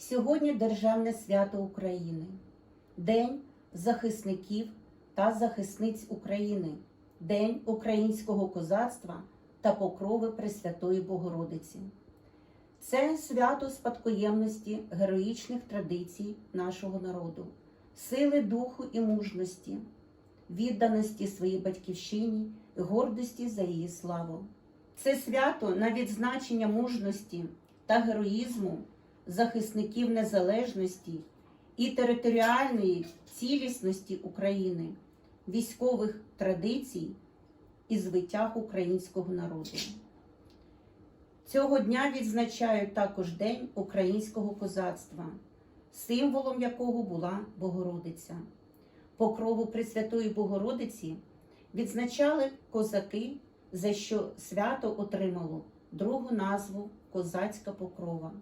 Сьогодні Державне свято України, День захисників та захисниць України, День українського козацтва та покрови Пресвятої Богородиці. Це свято спадкоємності героїчних традицій нашого народу, сили духу і мужності, відданості своїй батьківщині гордості за її славу. Це свято на відзначення мужності та героїзму захисників незалежності і територіальної цілісності України, військових традицій і звитяг українського народу. Цього дня відзначають також День українського козацтва, символом якого була Богородиця. Покрову Пресвятої Богородиці відзначали козаки, за що свято отримало другу назву Козацька покрова.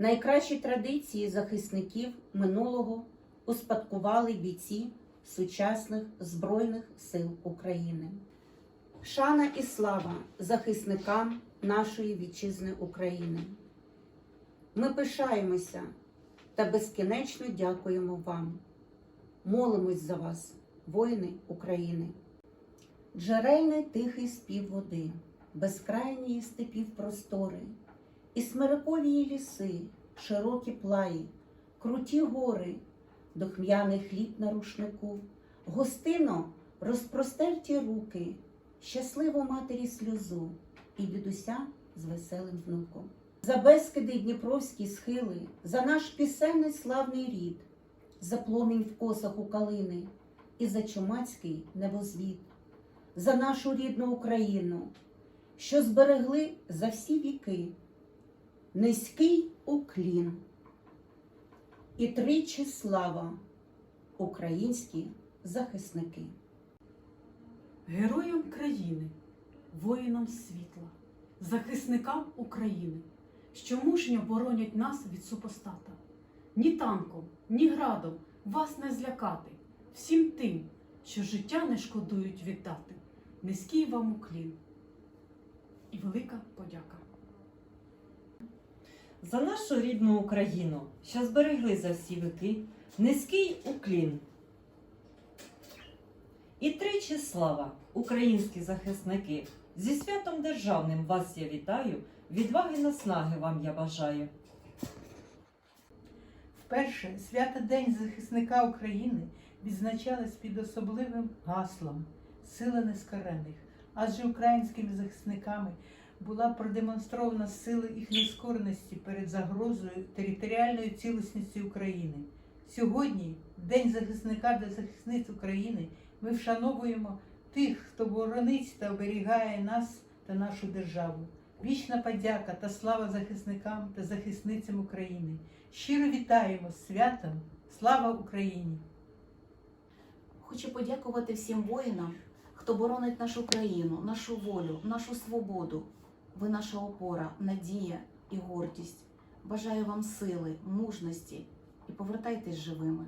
Найкращі традиції захисників минулого успадкували бійці сучасних Збройних сил України. Шана і слава захисникам нашої вітчизни України. Ми пишаємося та безкінечно дякуємо вам. Молимось за вас, воїни України. Джерельний тихий спів води, безкрайні степів простори, і смирикові ліси, широкі плаї, круті гори, дохм'яний хліб на рушнику, гостино розпростерті руки, щасливо матері сльозу і дідуся з веселим внуком. За безкиди Дніпровські схили, за наш пісенний славний рід, за пломінь в косах у калини і за чумацький небозвід, за нашу рідну Україну, що зберегли за всі віки низький уклін і тричі слава українські захисники. Героям країни, воїнам світла, захисникам України, що мужньо боронять нас від супостата. Ні танком, ні градом вас не злякати, всім тим, що життя не шкодують віддати. Низький вам уклін і велика подяка. За нашу рідну Україну, що зберегли за всі віки, низький уклін. І тричі слава, українські захисники! Зі святом державним вас я вітаю, відваги наснаги вам я бажаю. Вперше свято День захисника України відзначалось під особливим гаслом Сила нескорених, адже українськими захисниками була продемонстрована сила їх нескореності перед загрозою територіальної цілісності України. Сьогодні, День захисника та захисниць України, ми вшановуємо тих, хто боронить та оберігає нас та нашу державу. Вічна подяка та слава захисникам та захисницям України. Щиро вітаємо з святом! Слава Україні! Хочу подякувати всім воїнам, хто боронить нашу країну, нашу волю, нашу свободу. Ви наша опора, надія і гордість. Бажаю вам сили, мужності і повертайтесь живими.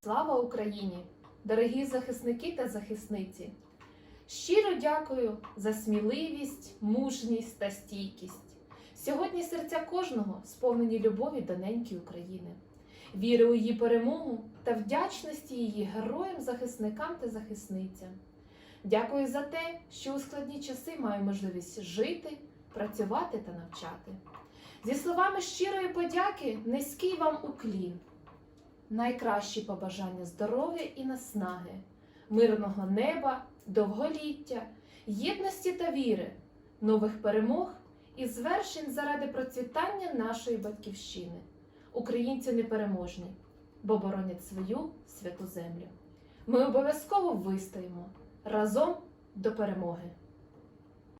Слава Україні! Дорогі захисники та захисниці! Щиро дякую за сміливість, мужність та стійкість. Сьогодні серця кожного сповнені любові до неньки України, віри у її перемогу та вдячності її героям, захисникам та захисницям. Дякую за те, що у складні часи маю можливість жити, працювати та навчати. Зі словами щирої подяки, низький вам уклін. Найкращі побажання здоров'я і наснаги, мирного неба, довголіття, єдності та віри, нових перемог і звершень заради процвітання нашої батьківщини. Українці непереможні, бо боронять свою святу землю. Ми обов'язково вистоїмо разом до перемоги.